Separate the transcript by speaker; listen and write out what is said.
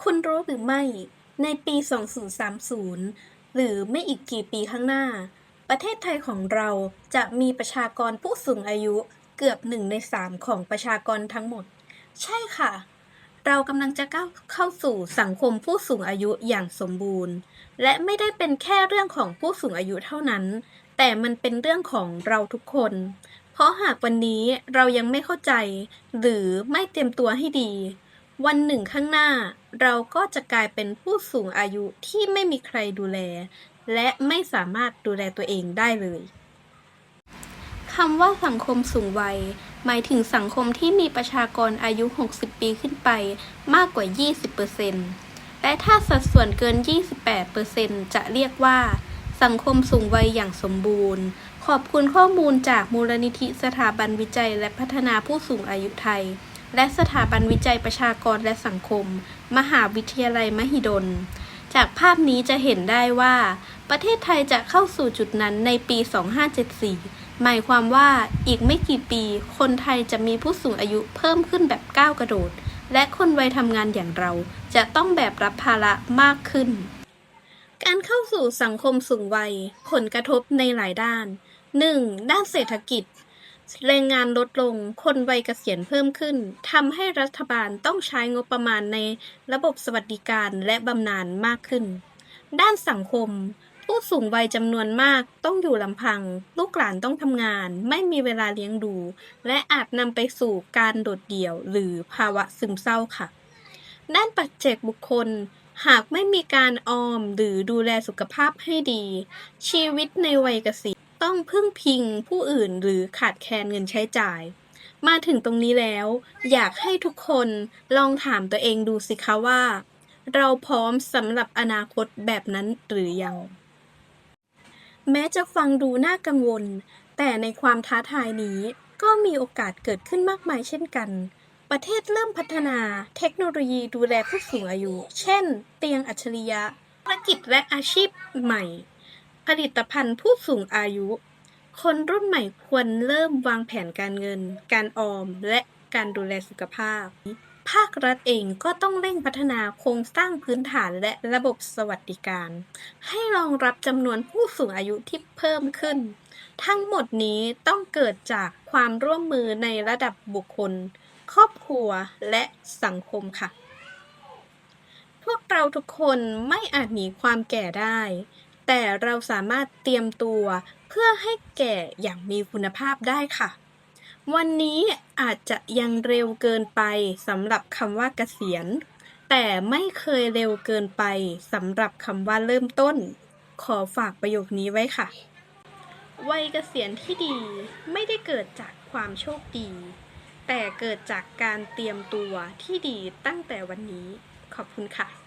Speaker 1: คุณรู้หรือไม่ในปี 2030 หรือไม่อีกกี่ปีข้างหน้า ประเทศไทยของเราจะมีประชากรผู้สูงอายุเกือบหนึ่งในสามของประชากรทั้งหมด ใช่ค่ะ เรากำลังจะก้าวเข้าสู่สังคมผู้สูงอายุอย่างสมบูรณ์ และไม่ได้เป็นแค่เรื่องของผู้สูงอายุเท่านั้น แต่มันเป็นเรื่องของเราทุกคน เพราะหากวันนี้เรายังไม่เข้าใจ หรือไม่เตรียมตัวให้ดี วันหนึ่งข้างหน้า เราก็จะกลายเป็นผู้สูงอายุที่ไม่มีใครดูแล และไม่สามารถดูแลตัวเองได้เลยคำว่าสังคมสูงวัย หมายถึงสังคมที่มีประชากรอายุ 60 ปีขึ้นไปมากกว่า 20%และถ้าสัดส่วนเกิน 28%จะเรียกว่า สังคมสูงวัยอย่างสมบูรณ์ ขอบคุณข้อมูลจากมูลนิธิสถาบันวิจัยและพัฒนาผู้สูงอายุไทย และสถาบันวิจัยประชากรและสังคม มหาวิทยาลัยมหิดล จากภาพนี้จะเห็นได้ว่า ประเทศไทยจะเข้าสู่จุดนั้นในปี 2574 หมายความว่าอีกไม่กี่ปีคนไทยจะมีผู้สูงอายุเพิ่มขึ้นแบบก้าวกระโดด และคนวัยทำงานอย่างเราจะต้องแบกรับภาระมากขึ้น การเข้าสู่สังคมสูงวัย ผลกระทบในหลายด้าน 1. ด้านเศรษฐกิจ แรงงานลดลง คนวัยเกษียณเพิ่มขึ้น ทำให้รัฐบาลต้องใช้งบประมาณในระบบสวัสดิการและบำนาญมากขึ้น ด้านสังคม ผู้สูงวัยจำนวนมากต้องอยู่ลำพัง ลูกหลานต้องทำงาน ไม่มีเวลาเลี้ยงดู และอาจนำไปสู่การโดดเดี่ยว หรือภาวะซึมเศร้าค่ะ ด้านปัจเจกบุคคลหากไม่มีการออมหรือดูแลสุขภาพให้ดี ชีวิตในวัยเกษียณ ต้องพึ่งพิงผู้อื่นหรือขาดแคลนเงินใช้จ่าย มาถึงตรงนี้แล้ว อยากให้ทุกคนลองถามตัวเองดูสิคะว่า เราพร้อมสำหรับอนาคตแบบนั้นหรือยัง แม้จะฟังดูน่ากังวล แต่ในความท้าทายนี้ก็มีโอกาสเกิดขึ้นมากมายเช่นกัน ประเทศเริ่มพัฒนาเทคโนโลยีดูแลผู้สูงอายุ เช่น เตียงอัจฉริยะ ธุรกิจและอาชีพใหม่ ผลิตภัณฑ์ผู้สูงอายุ คนรุ่นใหม่ควรเริ่มวางแผนการเงิน การออม และการดูแลสุขภาพ ภาครัฐเองก็ต้องเร่งพัฒนาโครงสร้างพื้นฐานและระบบสวัสดิการ ให้รองรับจำนวนผู้สูงอายุที่เพิ่มขึ้น ทั้งหมดนี้ต้องเกิดจากความร่วมมือในระดับบุคคล ครอบครัวและสังคมค่ะ พวกเราทุกคนไม่อาจหนีความแก่ได้ แต่เราสามารถเตรียมตัวเพื่อให้แก่อย่างมีคุณภาพได้ค่ะ วันนี้อาจจะยังเร็วเกินไปสำหรับคำว่าเกษียณ แต่ไม่เคยเร็วเกินไปสำหรับคำว่าเริ่มต้น ขอฝากประโยคนี้ไว้ค่ะ วัยเกษียณที่ดีไม่ได้เกิดจากความโชคดี แต่เกิดจากการเตรียมตัวที่ดีตั้งแต่วันนี้ ขอบคุณค่ะ